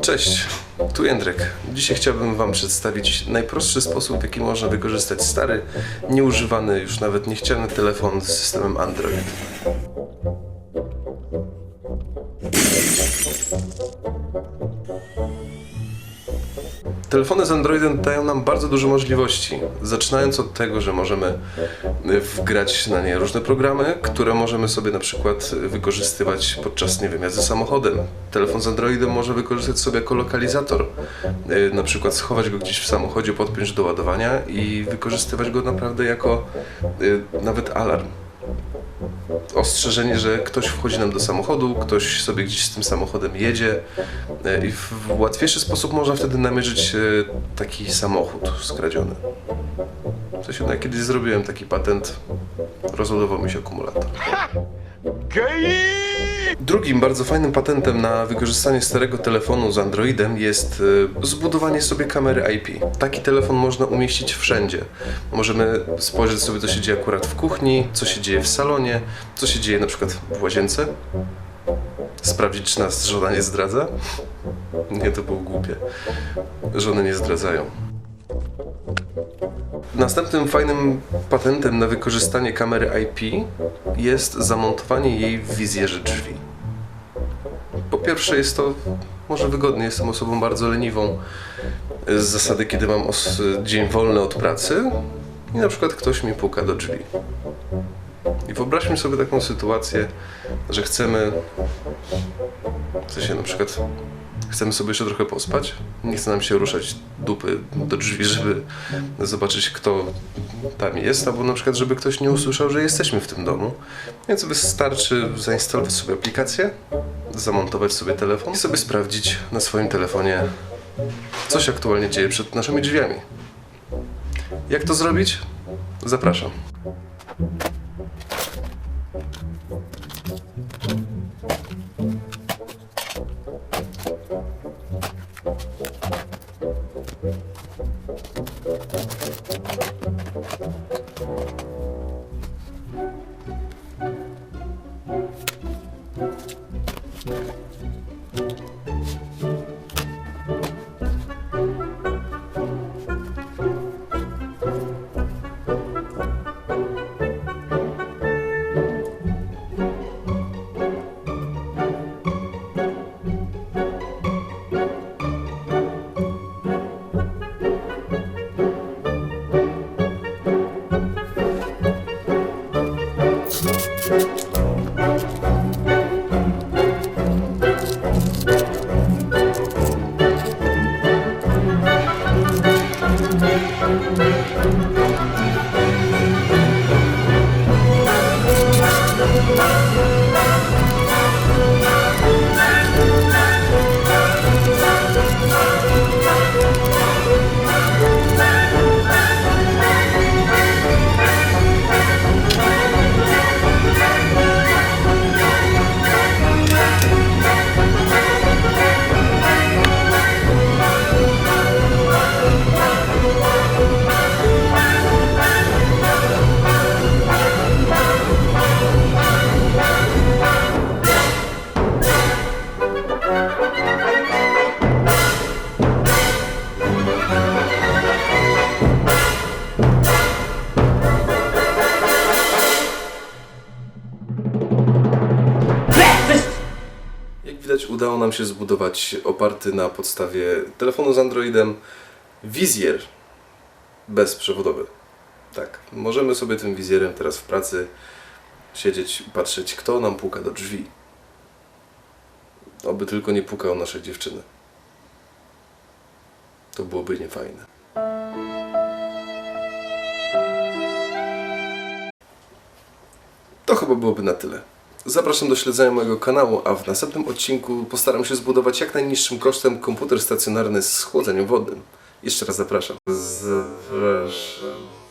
Cześć, tu Jędrek. Dzisiaj chciałbym Wam przedstawić najprostszy sposób, jaki można wykorzystać stary, nieużywany, już nawet niechciany telefon z systemem Android. Telefony z Androidem dają nam bardzo dużo możliwości. Zaczynając od tego, że możemy y, wgrać na nie różne programy, które możemy sobie na przykład wykorzystywać podczas, nie wiem, jazdy samochodem. Telefon z Androidem może wykorzystać sobie jako lokalizator. Y, Na przykład schować go gdzieś w samochodzie, podpiąć do ładowania i wykorzystywać go naprawdę jako y, nawet alarm ostrzeżenie, że ktoś wchodzi nam do samochodu, ktoś sobie gdzieś z tym samochodem jedzie e, i w łatwiejszy sposób można wtedy namierzyć e, taki samochód skradziony. To się, no, ja kiedyś zrobiłem taki patent, rozładował mi się akumulator. Drugim bardzo fajnym patentem na wykorzystanie starego telefonu z Androidem jest e, zbudowanie sobie kamery IP. Taki telefon można umieścić wszędzie. Możemy spojrzeć sobie, co się dzieje akurat w kuchni, co się dzieje w salonie, co się dzieje na przykład w łazience. Sprawdzić, czy nas żona nie zdradza. Nie, to było głupie. Żony nie zdradzają. Następnym fajnym patentem na wykorzystanie kamery IP jest zamontowanie jej w wizjerze drzwi. Po pierwsze jest to może wygodnie, jestem osobą bardzo leniwą z zasady, kiedy mam dzień wolny od pracy i na przykład ktoś mi puka do drzwi. I wyobraźmy sobie taką sytuację, że chcemy, w sensie na przykład chcemy sobie jeszcze trochę pospać, nie chce nam się ruszać dupy do drzwi, żeby zobaczyć kto tam jest, albo na przykład żeby ktoś nie usłyszał, że jesteśmy w tym domu. Więc wystarczy zainstalować sobie aplikację, zamontować sobie telefon i sobie sprawdzić na swoim telefonie, co się aktualnie dzieje przed naszymi drzwiami. Jak to zrobić? Zapraszam. Jak udało nam się zbudować oparty na podstawie telefonu z Androidem wizjer bezprzewodowy. Tak, możemy sobie tym wizjerem teraz w pracy siedzieć i patrzeć, kto nam puka do drzwi. Oby tylko nie pukał naszej dziewczyny. To byłoby niefajne. To chyba byłoby na tyle. Zapraszam do śledzenia mojego kanału, a w następnym odcinku postaram się zbudować jak najniższym kosztem komputer stacjonarny z chłodzeniem wodnym. Jeszcze raz zapraszam. Zapraszam.